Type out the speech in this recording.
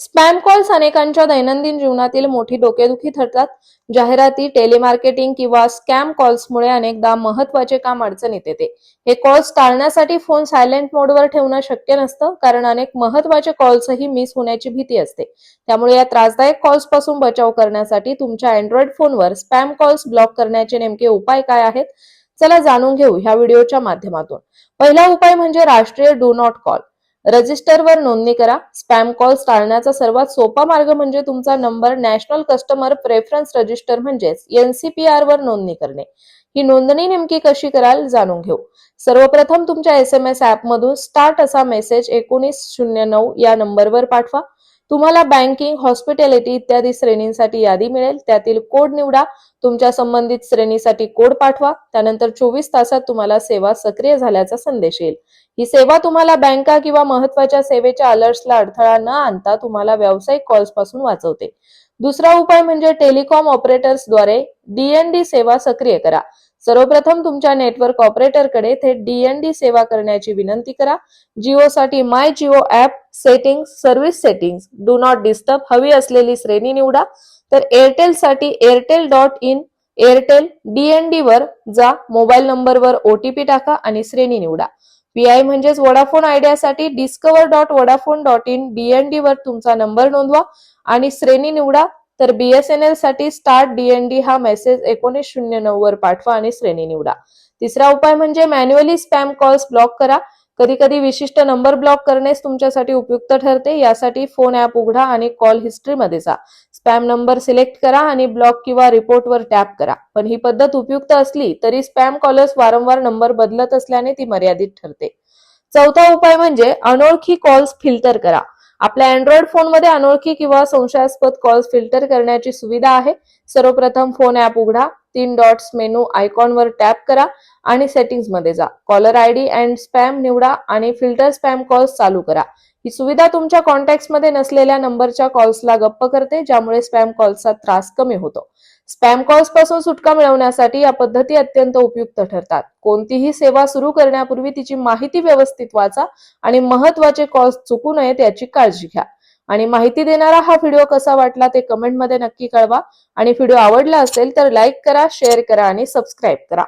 Spam calls अनेकांच्या दैनंदिन जीवनातील मोठी डोकेदुखी ठरतात. जाहिराती टेलिमार्केटिंग किंवा स्कॅम कॉल्समुळे अनेकदा महत्त्वाचे काम अडचणीत येते. हे कॉल्स टाळण्यासाठी फोन सायलेंट मोडवर ठेवणं शक्य नसतं कारण अनेक महत्त्वाचे कॉल्सही मिस होण्याची भीती असते. त्यामुळे या त्रासदायक कॉल्सपासून बचाव करण्यासाठी तुमच्या अँड्रॉइड फोनवर स्पॅम कॉल्स ब्लॉक करण्याचे नेमके उपाय काय आहेत? चला जाणून घेऊ ह्या व्हिडिओच्या माध्यमातून. पहिला उपाय म्हणजे राष्ट्रीय डू नॉट कॉल. रजिस्टरवर नोंदणी करा. स्पॅम कॉल्स टाळण्याचा सर्वात सोपा मार्ग म्हणजे तुमचा number national customer preference register म्हणजेच एनसीपीआर वर नोंदणी करणे. ही नोंदणी नेमकी कशी कराल जाणून घेऊ. सर्वप्रथम तुमच्या एस एम एस ऍप मधून स्टार्ट असा मेसेज एकोणीस शून्य नऊ या नंबरवर पाठवा. तुम्हाला बँकिंग हॉस्पिटॅलिटी इत्यादी श्रेणींसाठी यादी मिळेल. त्यातील कोड निवडा. तुमच्या संबंधित श्रेणीसाठी कोड पाठवा. त्यानंतर चोवीस तासात तुम्हाला सेवा सक्रिय झाल्याचा संदेश येईल. ही सेवा तुम्हाला बँका किंवा महत्त्वाच्या सेवेच्या अलर्ट्सला अडथळा न आणता तुम्हाला व्यावसायिक कॉल्सपासून वाचवते. दुसरा उपाय म्हणजे टेलिकॉम ऑपरेटर्सद्वारे डीएनडी सेवा सक्रिय करा. सर्वप्रथम तुमच्या नेटवर्क ऑपरेटरकडे थेट डीएनडी सेवा करण्याची विनंती करा. जिओसाठी my Jio app settings service settings do not disturb हवी असलेली श्रेणी निवडा. तर एअरटेल साठी Airtel dot in Airtel DND वर जा मोबाईल नंबरवर ओटीपी टाका आणि श्रेणी निवडा. पीआय म्हणजेच Vodafone आयडियासाठी discover dot Vodafone dot in DND वर तुमचा नंबर नोंदवा आणि श्रेणी निवडा. तर बीएसएनएलसाठी स्टार्ट डीएनडी हा मेसेज एकोणीस शून्य नऊ वर पाठवा आणि श्रेणी निवडा. तिसरा उपाय म्हणजे मॅन्युअली स्पॅम कॉल्स ब्लॉक करा. कधी कधी विशिष्ट नंबर ब्लॉक करणेच तुमच्यासाठी उपयुक्त ठरते. यासाठी फोन ऍप उघडा आणि कॉल हिस्ट्रीमध्ये जा. स्पॅम नंबर सिलेक्ट करा आणि ब्लॉक किंवा रिपोर्ट वर टॅप करा. पण ही पद्धत उपयुक्त असली तरी स्पॅम कॉलर्स वारंवार नंबर बदलत असल्याने ती मर्यादित ठरते. चौथा उपाय म्हणजे अनोळखी कॉल्स फिल्टर करा. आपल्या अँड्रॉइड फोनमध्ये अनोळखी किंवा संशयास्पद कॉल्स फिल्टर करण्याची सुविधा आहे. सर्वप्रथम फोन ऍप उघडा. तीन डॉट्स मेनू आयकॉनवर टॅप करा आणि सेटिंग्समध्ये जा. Caller I D and spam निवडा आणि फिल्टर स्पॅम कॉल्स चालू करा. ही सुविधा तुमच्या कॉन्टॅक्टमध्ये नसलेल्या नंबरच्या कॉल्सला गप्प करते ज्यामुळे स्पॅम कॉल्सचा त्रास कमी होतो. स्पॅम कॉल्सपासून सुटका मिळवण्यासाठी या पद्धती अत्यंत उपयुक्त ठरतात. कोणतीही सेवा सुरू करण्यापूर्वी तिची माहिती व्यवस्थित वाचा आणि महत्त्वाचे कॉल्स चुकू नयेत याची काळजी घ्या. आणि माहिती देणारा हा व्हिडिओ कसा वाटला ते कमेंटमध्ये नक्की कळवा. आणि व्हिडिओ आवडला असेल तर लाईक करा शेअर करा आणि सबस्क्राईब करा.